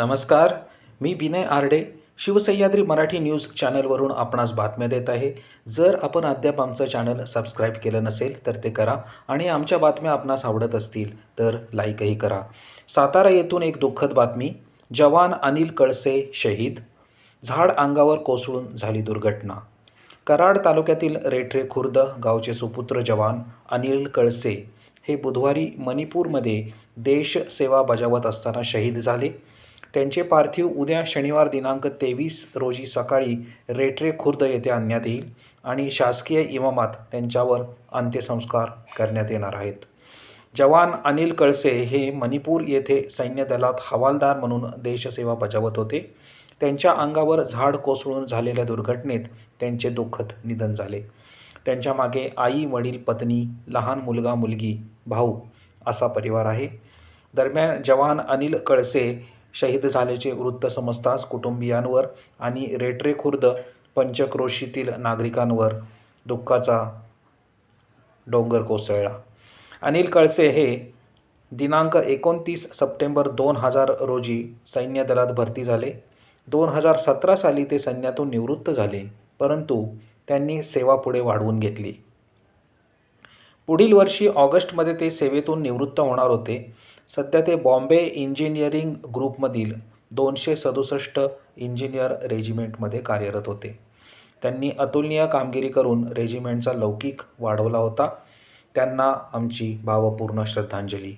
नमस्कार मी विनय आरडे शिवसह्याद्री मराठी न्यूज चॅनलवरून आपणास बातम्या देत आहे. जर आपण अद्याप आमचं चॅनल सबस्क्राईब केलं नसेल तर ते करा आणि आमच्या बातम्या आपणास आवडत असतील तर लाईकही करा. सातारा येथून एक दुःखद बातमी जवान अनिल कळसे शहीद झाड अंगावर कोसळून झाली दुर्घटना. कराड तालुक्यातील रेठरे खुर्द गावचे सुपुत्र जवान अनिल कळसे हे बुधवारी मणिपूरमध्ये देश सेवा बजावत असताना शहीद झाले. त्यांचे पार्थिव उद्या शनिवार दिनांक तेवीस रोजी सकाळी रेट्रे खुर्द येथे आणण्यात येईल आणि शासकीय इमामात त्यांच्यावर अंत्यसंस्कार करण्यात येणार आहेत. जवान अनिल कळसे हे मणिपूर येथे सैन्य दलात हवालदार म्हणून देशसेवा बजावत होते. त्यांच्या अंगावर झाड कोसळून झालेल्या दुर्घटनेत त्यांचे दुःखद निधन झाले. त्यांच्या मागे आई वडील पत्नी लहान मुलगा मुलगी भाऊ असा परिवार आहे. दरम्यान जवान अनिल कळसे शहीद झाल्याचे वृत्त समजताच कुटुंबियांवर आणि रेटरे खुर्द पंचक्रोशीतील नागरिकांवर दुःखाचा डोंगर कोसळला. अनिल कळसे हे दिनांक एकोणतीस सप्टेंबर दोन हजार रोजी सैन्य दलात भरती झाले. दोन हजार सतरा साली ते सैन्यातून निवृत्त झाले परंतु त्यांनी सेवा पुढे वाढवून घेतली. पुढील वर्षी ऑगस्टमध्ये ते सेवेतून निवृत्त होणार होते. सध्या ते बॉम्बे इंजिनिअरिंग ग्रुपमधील दोनशे सदुसष्ट इंजिनियर रेजिमेंटमध्ये कार्यरत होते. त्यांनी अतुलनीय कामगिरी करून रेजिमेंटचा लौकिक वाढवला होता. त्यांना आमची भावपूर्ण श्रद्धांजली.